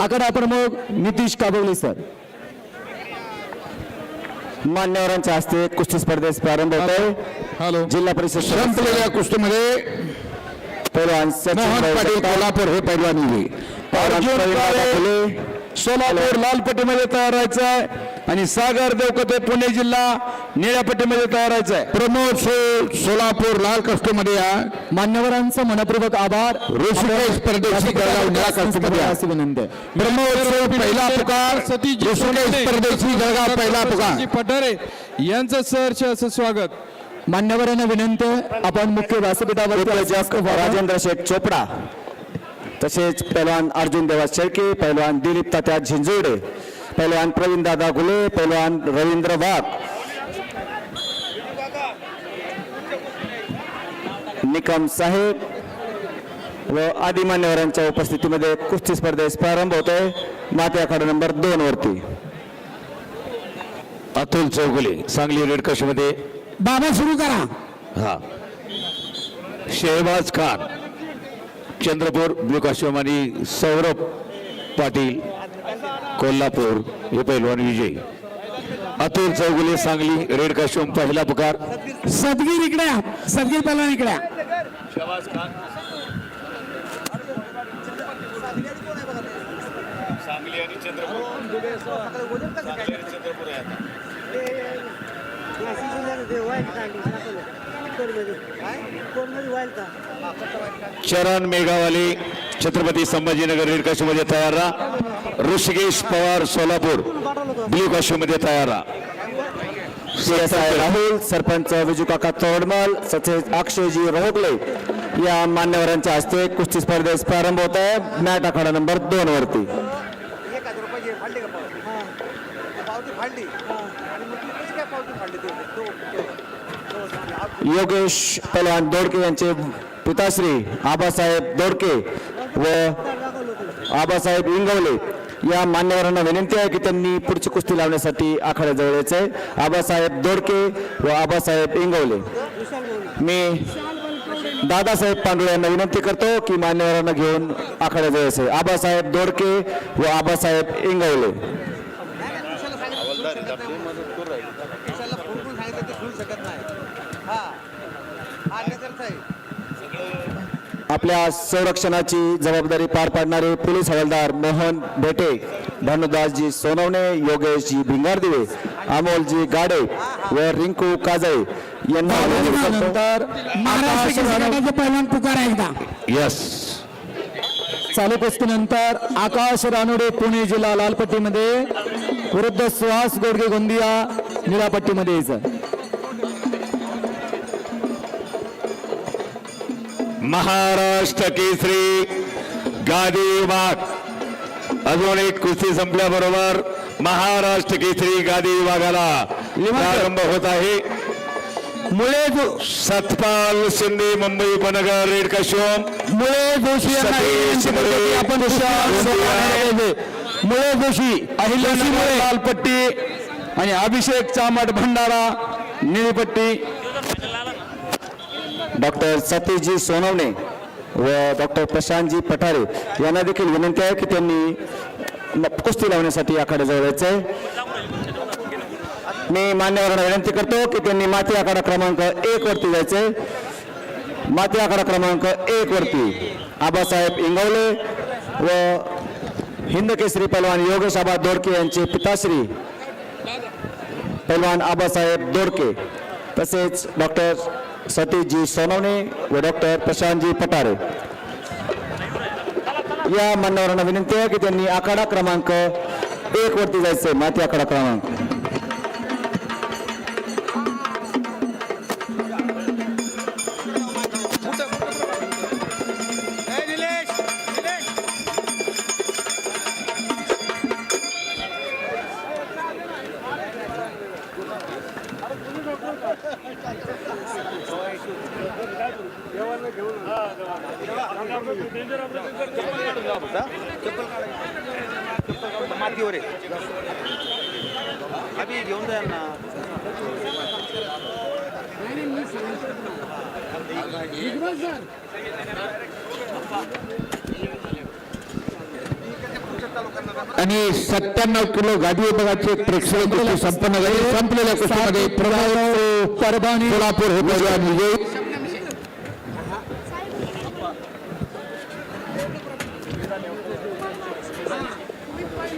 आकडा प्रमुख नितीश काबवले सर. मान्यवरांच्या हस्ते कुस्ती स्पर्धेस प्रारंभ होतोय. हॅलो. जिल्हा परिषद संपलेल्या कुस्तीमध्ये मोहन पाटील कोल्हापूर हे पैलवान अर्जुन काळे सोलापूर लाल पट्टीमध्ये तयार व्हायचं आहे आणि सागर देवकते पुणे जिल्हा निळ्या पट्टीमध्ये तयार व्हायचं आहे प्रमोद सो सोलापूर लाल कस्टमध्ये या. मान्यवरांचं मनपूर्वक आभार. ऋषिकेश परदेशी जळगाव निळा कस्टमध्ये या अशी विनंती आहे. हो, पहिला पुकार. सतीश ऋषिकेश परदेशी जळगाव पहिला पुकार. पठारे यांचं सहर्ष असं स्वागत. मान्यवरांना विनंती आपण मुख्य व्यासपीठावर राजेंद्र शेठ चोपडा. तसेच पैलवान अर्जुन देवा शेळके पैलवान दिलीप तात्या झिंजोडे पैलवान प्रवीण दादा गुले पैलवान रवींद्र वाघ. निकम साहेब व आदी मान्यवरांच्या उपस्थितीमध्ये कुस्ती स्पर्धेस प्रारंभ होतोय. माते आखाडा नंबर दोन वरती. अतुल चौगुले सांगली रेड कशमध्ये? बाबा सुरू करा. हा. शेहबाज खान. चंद्रपूर ब्लू काश्यम आणि सौरभ पाटील कोल्हापूर हे पैलवान विजय अतुल चौगुले सांगली रेड काश्यम पहिला पुकार सदगीर इकडे या. सदगीर पहिला इकडे या. चरण मेघावाले छत्रपती संभाजीनगर रेड काश्यमध्ये तयार राहा. ऋषिकेश पवार सोलापूर ब्लू काश्यमध्ये तयार राहा. राहुल सरपंच विजू काका तोडमल तसेच अक्षयजी रोहगले या मान्यवरांच्या हस्ते कुस्ती स्पर्धेस प्रारंभ होत आहे. मॅट आखाडा नंबर दोन वरती एक हजार रुपयाची फाडली का पावती पावती फाडली आणि मग ती कशी काय पावती फाडली ते तो तो- तो- योगेश पहलवान दोडके यांचे पिताश्री आबासाहेब दोडके व आबासाहेब इंगवले या मान्यवरांना विनंती आहे की त्यांनी पुढची कुस्ती लावण्यासाठी आखाड्याजवळ यायचं आहे आबासाहेब दोडके व आबासाहेब इंगवले. मी दादासाहेब पांडुळे यांना विनंती करतो की मान्यवरांना घेऊन आखाड्याजवळ यायचं आहे आबासाहेब दोडके व आबासाहेब इंगवले. फोन करून सांगितलं ते शकत नाही. हा. हा आहे आपल्या संरक्षणाची जबाबदारी पार पाडणारे पोलीस हवालदार मोहन भेटे भानुदासजी सोनवणे योगेशजी भिंगारदिवे अमोलजी गाडे व रिंकू काजळे यांना विनंती करतो. पहिलवान पुकार एकदा. यस चालू कुस्तीनंतर आकाश रानोडे पुणे जिल्हा लालपट्टीमध्ये. विरुद्ध सुहास गोडगे गोंदिया निळापट्टीमध्ये यायचं. महाराष्ट्र केसरी गादी विभाग. अजून एक कुस्ती संपल्याबरोबर महाराष्ट्र केसरी गादी विभागाला प्रारंभ होत आहे. मुळे सतपाल शिंदे मुंबई उपनगर रेड कशोम मुळे जोशी आपण मुळे जोशी अहिल्यानगर लालपट्टी आणि अभिषेक चामट भंडारा निळीपट्टी. डॉक्टर सतीशजी सोनवणे व डॉक्टर प्रशांतजी पठारे यांना देखील विनंती आहे की त्यांनी कुस्ती लावण्यासाठी आखाड्याजवळ यायचंय. मी मान्यवरांना विनंती करतो की त्यांनी माती आखाडा क्रमांक एक वरती जायचंय. माती आखाडा क्रमांक एक वरती आबासाहेब इंगवले व हिंदकेसरी पलवान पैलवान योगेश आबा दोडके यांचे पिताश्री. पैलवान आबासाहेब दोडके तसेच डॉक्टर सतीशजी सोनवणे व डॉक्टर प्रशांतजी पटारे या मान्यवरांना विनंती आहे की त्यांनी आखाडा क्रमांक एक वरती जायचे माती आखाडा क्रमांक. मातीवर. आहे अभि घेऊन जा ना आणि सत्त्याण्णव किलो गादी विभागाचे प्रेक्षक संपन्न झाले संपलेल्या कुस्तीमध्ये प्रभाव परभणी सोलापूर हे पैलवान विजयी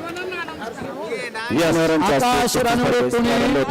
मान्यवरांच्या हस्ते आकाश रानडे पुणे